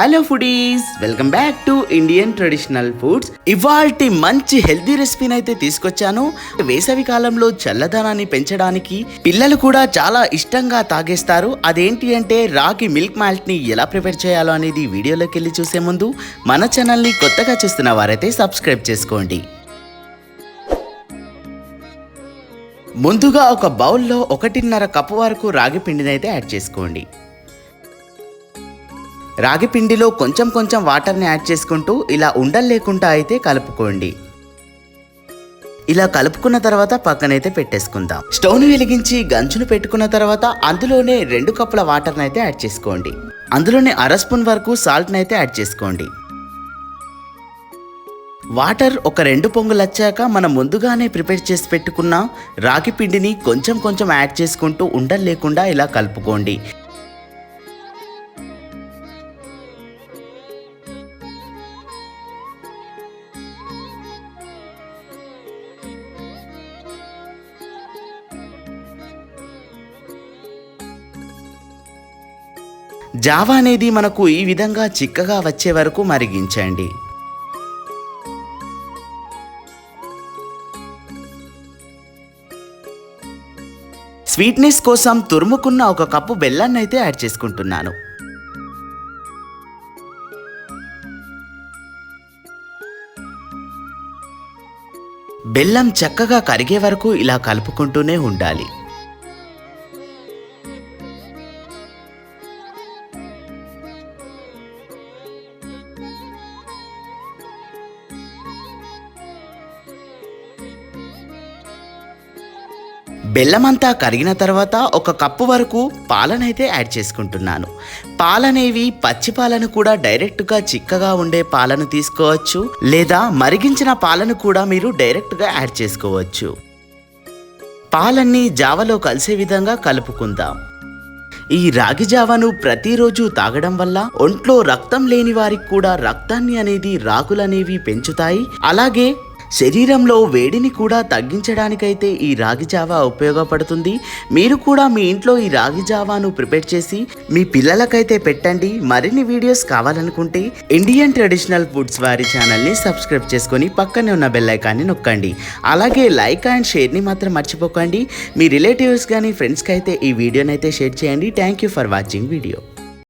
Hello foodies welcome back to Indian traditional foods ఇవాల్టి మంచి healthy రెసిపీని అయితే తీసుకొచ్చాను. వేసవి కాలంలో చల్లదనాన్ని పెంచడానికి పిల్లలు కూడా చాలా ఇష్టంగా తాగేస్తారు. అదేంటి అంటే రాగి మిల్క్ మాల్ట్ని ఎలా ప్రిపేర్ చేయాలో అనేది వీడియోలోకి వెళ్ళి చూసే ముందు మన ఛానల్ని కొత్తగా చూస్తున్న వారైతే సబ్స్క్రైబ్ చేసుకోండి. ముందుగా ఒక బౌల్లో ఒకటిన్నర కప్పు వరకు రాగి పిండిని అయితే యాడ్ చేసుకోండి. రాగి పిండిలో కొంచెం కొంచెం వాటర్ని యాడ్ చేసుకుంటూ ఇలా ఉండలు లేకుండా అయితే కలుపుకోండి. ఇలా కలుపుకున్న తర్వాత పక్కనైతే పెట్టేసుకుందాం. స్టవ్ని వెలిగించి గంజును పెట్టుకున్న తర్వాత అందులోనే రెండు కప్పుల వాటర్ని అయితే యాడ్ చేసుకోండి. అందులోనే అర స్పూన్ వరకు సాల్ట్ని అయితే యాడ్ చేసుకోండి. వాటర్ ఒక రెండు పొంగులు వచ్చాక మనం ముందుగానే ప్రిపేర్ చేసి పెట్టుకున్న రాగి పిండిని కొంచెం కొంచెం యాడ్ చేసుకుంటూ ఉండలు లేకుండా ఇలా కలుపుకోండి. జావా అనేది మనకు ఈ విధంగా చిక్కగా వచ్చే వరకు మరిగించండి. స్వీట్నెస్ కోసం తురుముకున్న ఒక కప్పు బెల్లాన్ని అయితే యాడ్ చేసుకుంటున్నాను. బెల్లం చక్కగా కరిగే వరకు ఇలా కలుపుకుంటూనే ఉండాలి. బెల్లమంతా కరిగిన తర్వాత ఒక కప్పు వరకు పాలనైతే యాడ్ చేసుకుంటున్నాను. పాలనేవి పచ్చి పాలను కూడా డైరెక్ట్గా చిక్కగా ఉండే పాలను తీసుకోవచ్చు లేదా మరిగించిన పాలను కూడా మీరు డైరెక్ట్గా యాడ్ చేసుకోవచ్చు. పాలన్నీ జావలో కలిసే విధంగా కలుపుకుందాం. ఈ రాగి జావను ప్రతిరోజు తాగడం వల్ల ఒంట్లో రక్తం లేని వారికి కూడా రక్తాన్ని అనేది రాగులనేవి పెంచుతాయి. అలాగే శరీరంలో వేడిని కూడా తగ్గించడానికైతే ఈ రాగి జావా ఉపయోగపడుతుంది. మీరు కూడా మీ ఇంట్లో ఈ రాగి జావాను ప్రిపేర్ చేసి మీ పిల్లలకైతే పెట్టండి. మరిన్ని వీడియోస్ కావాలనుకుంటే ఇండియన్ ట్రెడిషనల్ ఫుడ్స్ వారి ఛానల్ని సబ్స్క్రైబ్ చేసుకొని పక్కనే ఉన్న బెల్లైకాన్ని నొక్కండి. అలాగే లైక్ అండ్ షేర్ని మాత్రం మర్చిపోకండి. మీ రిలేటివ్స్ కానీ ఫ్రెండ్స్కి అయితే ఈ వీడియోనైతే షేర్ చేయండి. Thank you for watching video.